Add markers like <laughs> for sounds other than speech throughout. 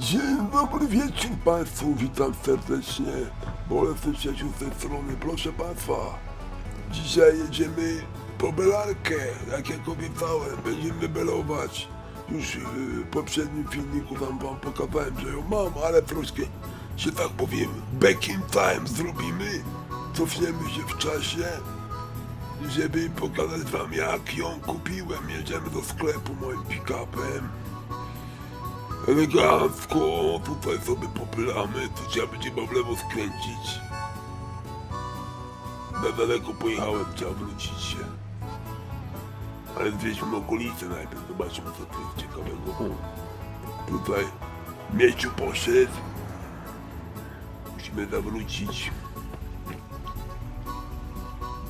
Dzień dobry wieczór Państwu, witam serdecznie. Bolesny Ciesiu z tej strony, proszę Państwa. Dzisiaj jedziemy po belarkę, jak jak obiecałem, będziemy belować. Już yy, w poprzednim filmiku tam Wam pokazałem, że ją mam, ale troszkę, że tak powiem, back in time zrobimy. Cofniemy się w czasie, żeby pokazać Wam jak ją kupiłem. Jedziemy do sklepu moim pick-upem elegancko, tutaj sobie popylamy, tu trzeba będzie w lewo skręcić. Na daleko pojechałem, trzeba wrócić się. Ale zwiedźmy okolice najpierw, zobaczmy co tu jest ciekawego. O, tutaj Mieciu poszedł. Musimy zawrócić.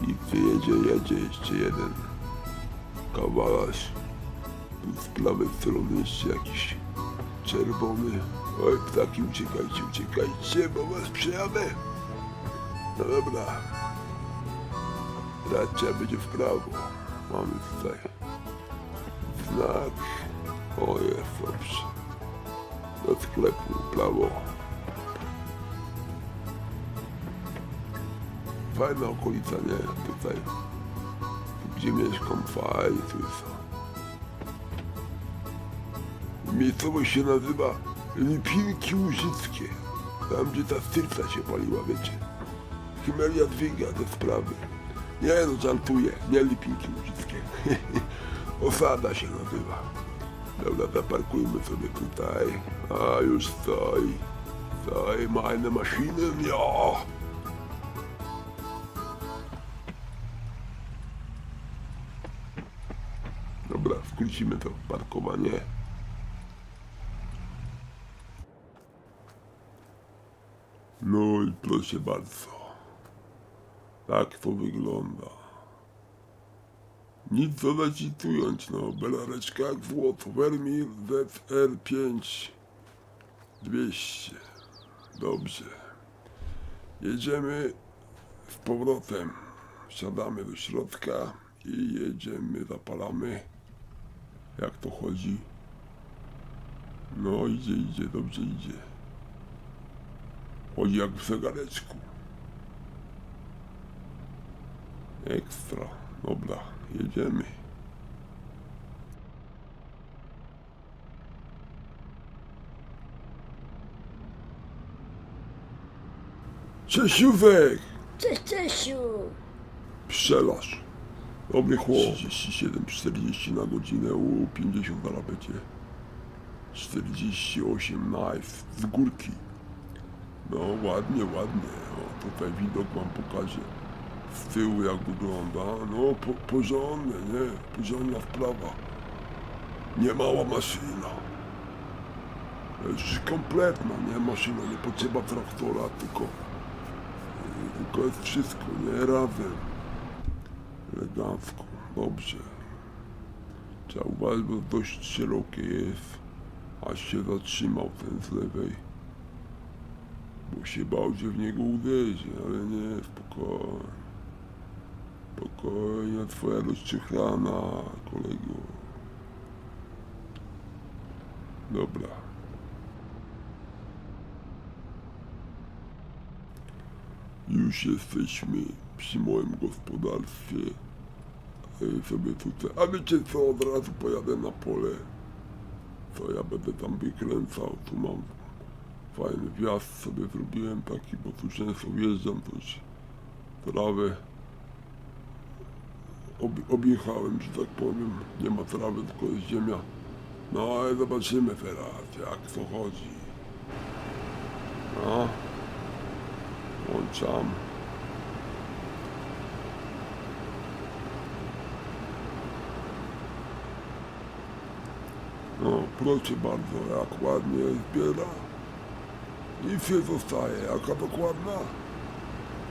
I wyjedzie, jedzie jeszcze jeden kawalarz. Tu z prawej strony jeszcze jakiś czerwony. Oj, ptaki, uciekajcie, uciekajcie, bo was przejadę. No dobra. Trzeba będzie w prawo. Mamy tutaj znak. O, jest dobrze. Do sklepu, prawo. Fajna okolica, nie? Tutaj, tu gdzie mieszkam, fajnie tu jest. Miejscowość się nazywa Lipinki Łużyckie. Tam, gdzie ta styrca się paliła, wiecie. Chimeria dźwiga te sprawy. Nie no, żartuję. Nie Lipinki Łużyckie. <laughs> Osada się nazywa. Dobra, zaparkujmy sobie tutaj. A, już stoi. Stoi, meine Maschinen, ja. Dobra, skrócimy to parkowanie. Proszę bardzo. Tak to wygląda. Nic dodać i tu ująć, no. Belareczka jak złoto. Vermil ZR5 200. Dobrze. Jedziemy z powrotem. Wsiadamy do środka i jedziemy, zapalamy. Jak to chodzi? No idzie, idzie, dobrze idzie. Chodzi jak w zegareczku. Ekstra. Dobra, jedziemy. Cześć Józek! Cześć, Czesiu! Pszczelarz. Dobry chłop. 37, 40 na godzinę, u 50 na rapecie. 48, nice. Z górki. No ładnie, ładnie. O, tutaj widok wam pokażę. Z tyłu jak wygląda. No po, porządne, nie? Porządna wprawa. Nie mała maszyna. Już kompletna, nie? Maszyna, nie potrzeba traktora, tylko... Tylko jest wszystko, nie? Razem. Elegancko, dobrze. Trzeba uważać, bo dość szerokie jest. Aż się zatrzymał ten z lewej. Bo się bał, że w niego uderzy, ale nie, spokojnie. Spokojnie, twoja rozczychrana, kolego. Dobra. Już jesteśmy przy moim gospodarstwie. E, Sobie tutaj. A wiecie co, od razu pojadę na pole. Co ja będę tam wykręcał. Tu mam fajny wjazd sobie zrobiłem taki, bo tu często wjeżdżam, już trawę ob, objechałem, że tak powiem. Nie ma trawy, tylko jest ziemia. No ale zobaczymy teraz, jak to chodzi. No. Włączam. No, proszę bardzo, jak ładnie zbiera. Nic nie zostaje, jaka dokładna.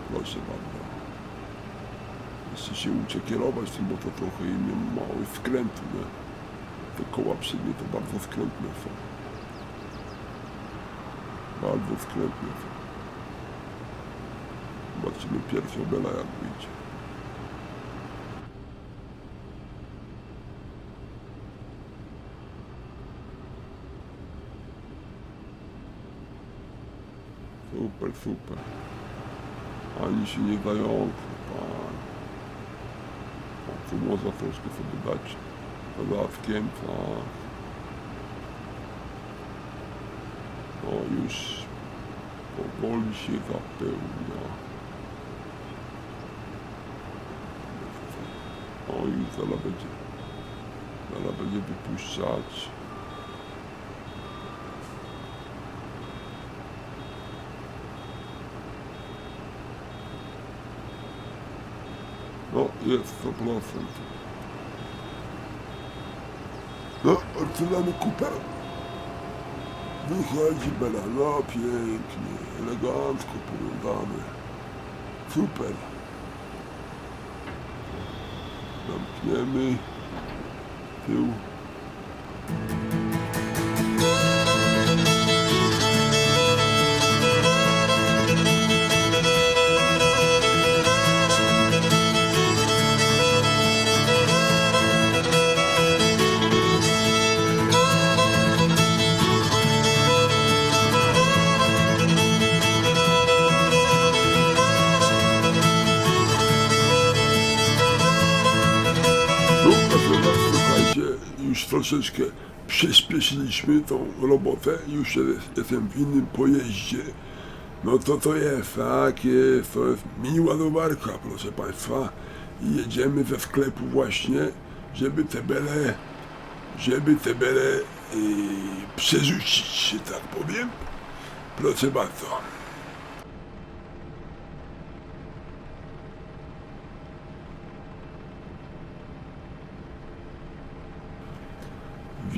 Proszę bardzo. Jeszcze się uczę kierować tym, bo to trochę inny mały skręt, nie? Te koła przednie to bardzo skrętne są. Bardzo skrętne są. Zobaczymy pierwszą bela jak wyjdzie. Super, super. Ani się nie zająknę, pan. Tu można troszkę sobie dać dodatkiem, tak. No już powoli się zapełnia. O, już zaraz będzie, zaraz będzie wypuszczać. No, jest 100%. No, odczynamy kupę. Wychodzi Bela, no pięknie, elegancko poglądamy. Super. Zamkniemy tył. Troszeczkę przyspieszyliśmy tą robotę, już jest- jestem w innym pojeździe. No to to jest, tak jest, to jest mini ładowarka, proszę Państwa. I jedziemy ze sklepu właśnie, żeby te bele, żeby te bele yy, przerzucić, że tak powiem. Proszę bardzo.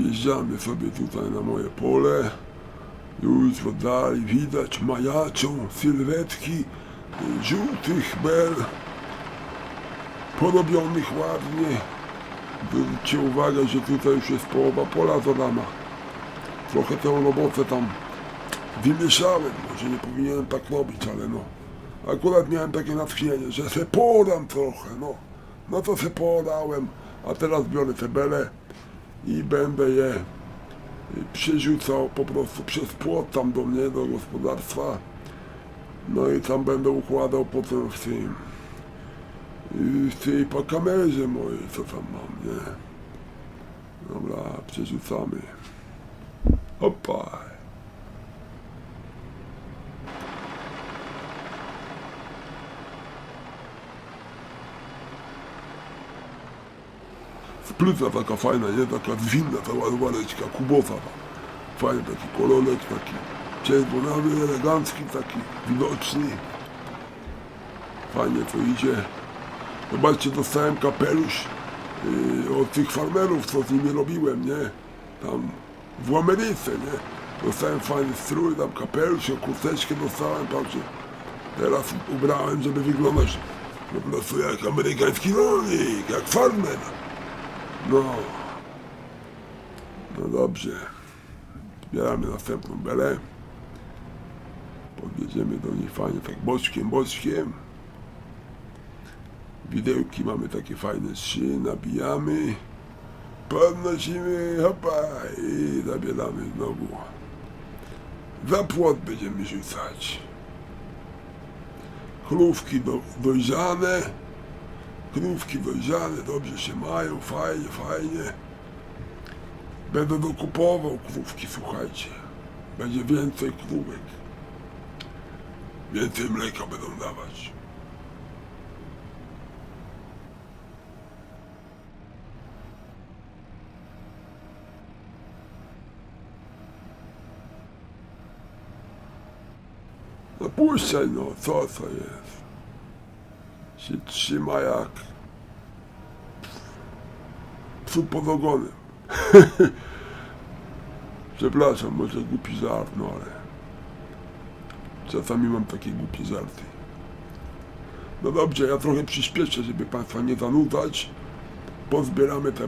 Wjeżdżamy sobie tutaj na moje pole. Już w oddali widać majaczą sylwetki żółtych bel porobionych ładnie. Zwróćcie uwagę, że tutaj już jest połowa pola zadana. Trochę tę robotę tam wymieszałem. Może nie powinienem tak robić, ale no. Akurat miałem takie natchnienie, że se podam trochę, no. No to se podałem, a teraz biorę te bele i będę je przerzucał po prostu przez płot tam do mnie, do gospodarstwa. No i tam będę układał potem w tym, w tej po kamerze mojej, co tam mam, nie? Dobra, przerzucamy. Opa. Sprytna taka fajna, nie? Taka zwinna ta ładowareczka, kubowa. Fajny taki kolonek, taki czerwonawy, elegancki, taki widoczny. Fajnie to idzie. Zobaczcie, dostałem kapelusz yy, od tych farmerów, co z nimi robiłem, nie? Tam w Ameryce, nie? Dostałem fajny strój, tam kapelusz, kurteczkę dostałem, także teraz ubrałem, żeby wyglądać po prostu jak amerykański rolnik, jak farmer. No. No dobrze. Zbieramy następną belę. Podjedziemy do niej fajnie, tak boczkiem, boczkiem. Widełki mamy takie fajne trzy, nabijamy. Podnosimy, hopa i zabieramy znowu. Za płot będziemy rzucać. Chlówki do, dojrzane. Krówki dojrzane, dobrze się mają, fajnie, fajnie. Będę dokupował krówki, słuchajcie. Będzie więcej krówek. Więcej mleka będą dawać. No puszczaj no, co to jest? Się trzyma jak przód pod ogonem. <laughs> Przepraszam, może głupi żart, no ale czasami mam takie głupie żarty. No dobrze, ja trochę przyspieszę, żeby Państwa nie zanudzać. Pozbieramy te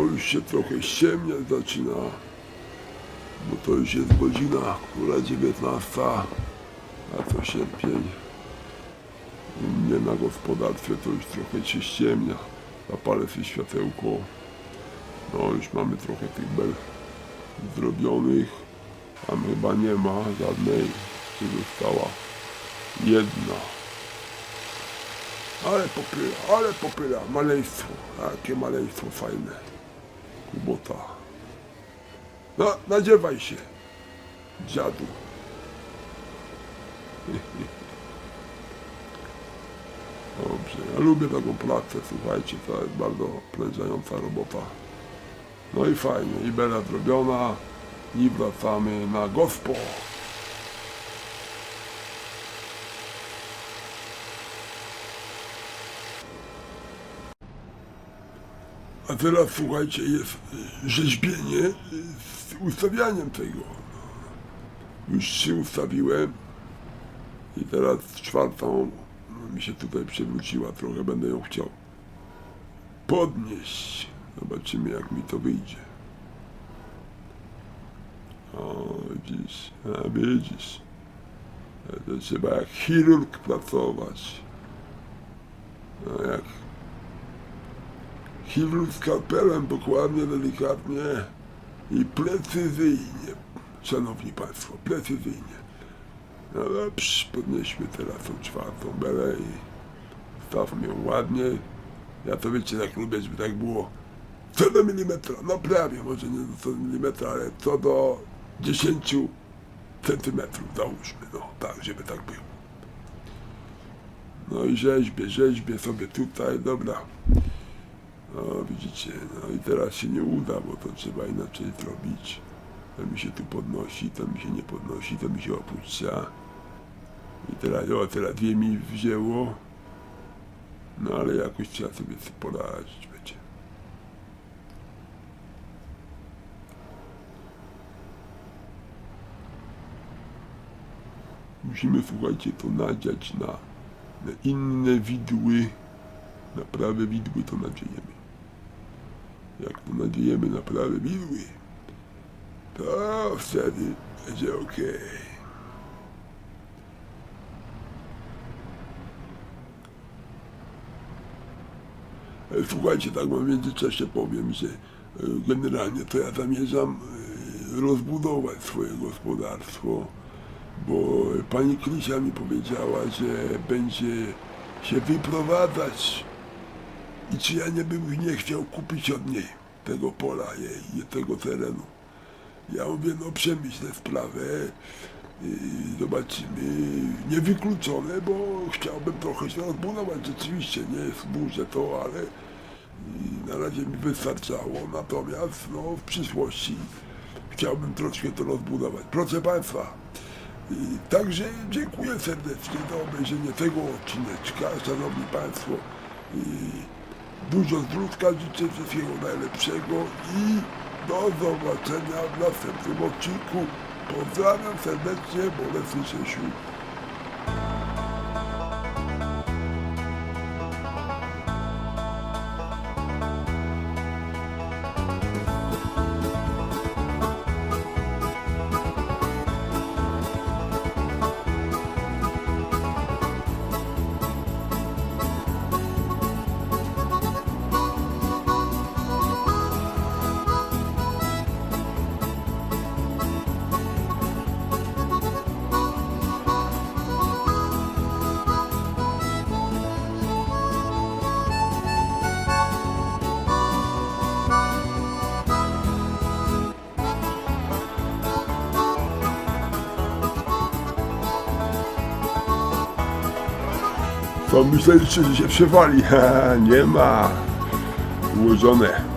No już się trochę ściemniać zaczyna, bo to już jest godzina, która 19, a to sierpień. U mnie na gospodarstwie to już trochę się ściemnia. Zapalę sobie światełko. No już mamy trochę tych bel zrobionych. Tam chyba nie ma żadnej, czy została jedna. Ale popyla, ale popyla, maleństwo, jakie maleństwo fajne. Kubota. No, nadziewaj się, dziadu. <laughs> Dobrze, ja lubię taką pracę, słuchajcie, to jest bardzo plężająca robota. No i fajnie, i bela zrobiona, i wracamy na gospo. A teraz słuchajcie, jest rzeźbienie z ustawianiem tego. Już się ustawiłem i teraz czwartą no, mi się tutaj przewróciła trochę, będę ją chciał podnieść. Zobaczymy jak mi to wyjdzie. O, widzisz, a widzisz. To trzeba jak chirurg pracować. No jak chirurg skalpelem dokładnie, delikatnie i precyzyjnie. Szanowni Państwo, precyzyjnie. No dobrze, podnieśmy teraz tą czwartą belę i stawmy ją ładnie. Ja to wiecie, tak lubię, żeby tak było co do milimetra, no prawie, może nie co do milimetra, ale co do 10 centymetrów załóżmy, no tak, żeby tak było. No i rzeźbię, rzeźbię sobie tutaj, dobra. No widzicie, no i teraz się nie uda, bo to trzeba inaczej zrobić. To mi się tu podnosi, to mi się nie podnosi, to mi się opuszcza. I teraz, o, teraz dwie mi wzięło. No ale jakoś trzeba sobie poradzić będzie. Musimy, słuchajcie, to nadziać na, na inne widły. Na prawe widły to nadziejemy. Jak nadziejemy na prawe widły, to wtedy będzie okej. E, Słuchajcie, tak w międzyczasie powiem, że e, generalnie to ja zamierzam e, rozbudować swoje gospodarstwo, bo pani Krysia mi powiedziała, że będzie się wyprowadzać i czy ja nie bym nie chciał kupić od niej tego pola jej, tego terenu. Ja mówię, no przemyślę sprawę, i zobaczymy, niewykluczone, bo chciałbym trochę się rozbudować, rzeczywiście, nie duże to, ale na razie mi wystarczało, natomiast no, w przyszłości chciałbym troszkę to rozbudować. Proszę Państwa, także dziękuję serdecznie za obejrzenie tego odcineczka, Szanowni Państwo. Dużo zdrówka życzę, wszystkiego najlepszego i do zobaczenia w następnym odcinku. Pozdrawiam serdecznie, Bolesy Czesiu. Co myśleliście, że się przewali? <laughs> nie ma. Ułożone.